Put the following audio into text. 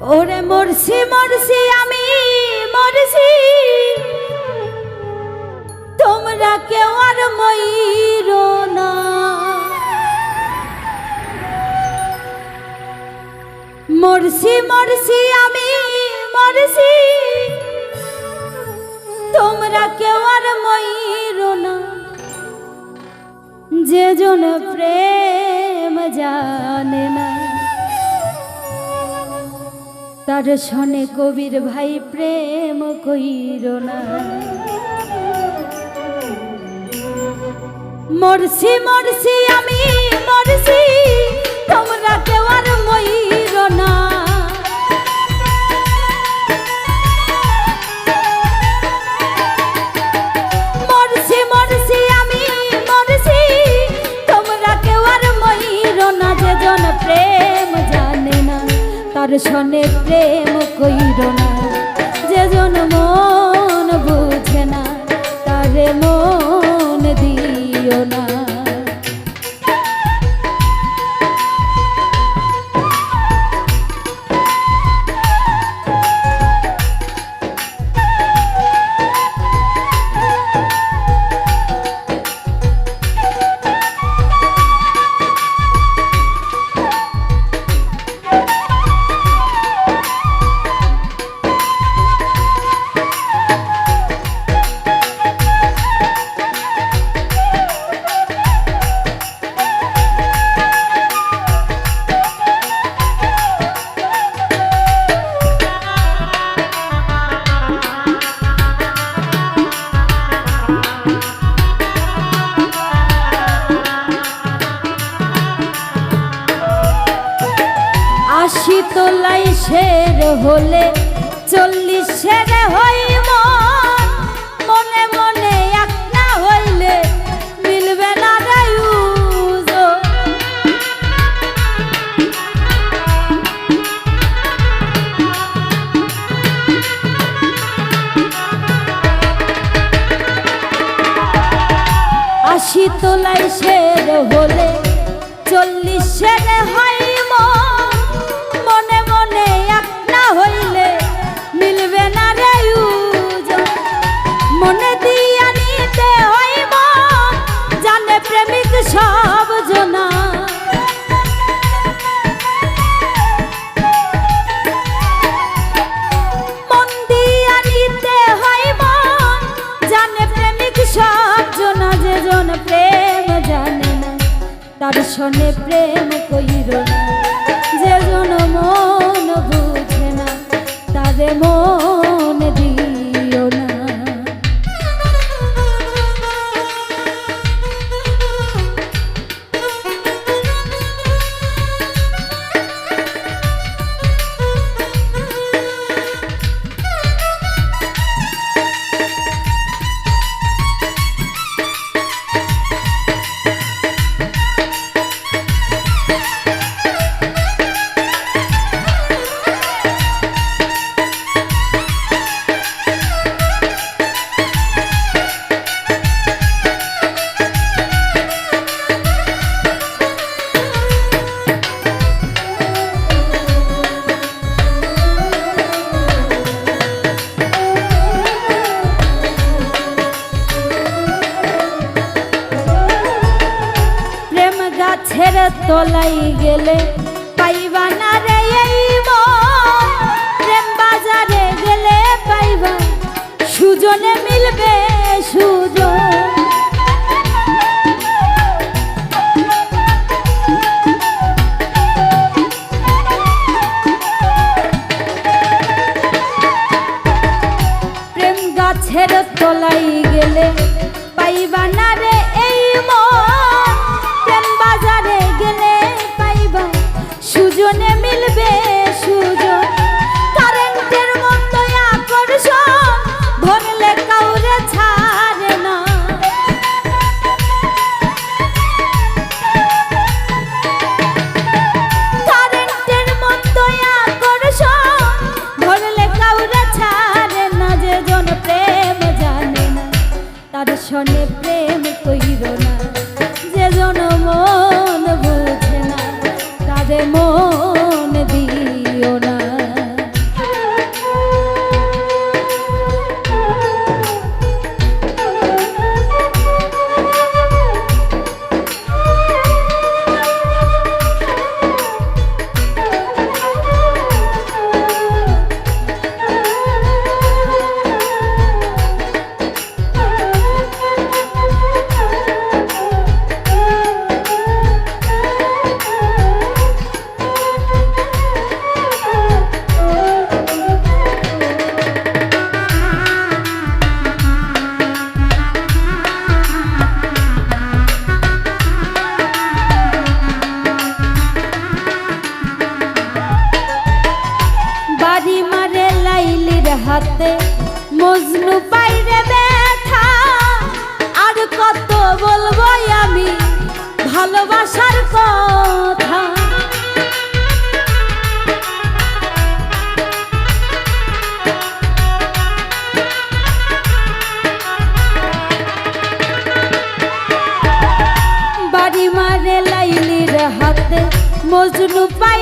ওরে মরছি মরছি আমি, মরছি। তোমরা কেউ আর ময়ূর না। মরছি মরছি আমি, মরছি। তোমরা কেউ আর ময়ূর না। যে জন প্রেম জানে না। তার শনে কবির ভাই প্রেম কইর না। মরছি মরছি, আমি মরছি, তোমরা কেউ আর ময়ূর না। মরছি মরছি, আমি মরছি, তোমরা কেউ আর ময়ূর না যে জন প্রেম জানে না। তার সনে প্রেম কইর না। যে জন মন বুঝে না তারে মন দিও না। আশি তোলাই শের হলে চল্লিশের হইব মনে মনে এক না হইলে মিলবে না। আশি তোলাই শের হলে চল্লিশের হইব মনে জানে। না, তার শনে প্রেম কইর না। যে জন মন বুঝে না, তারে মন দিও গাছের গেলে পাইবা না রে এই প্রেম বাজারে গেলে পাইবা। সুজনে মিলবে সুজন। প্রেম গাছের তলাই গেলে পাইবা না রে তার মজনু পাইরে ব্যথা। আর কত বলব আমি ভালোবাসার কথা। বাড়ি মারে মজনু পাই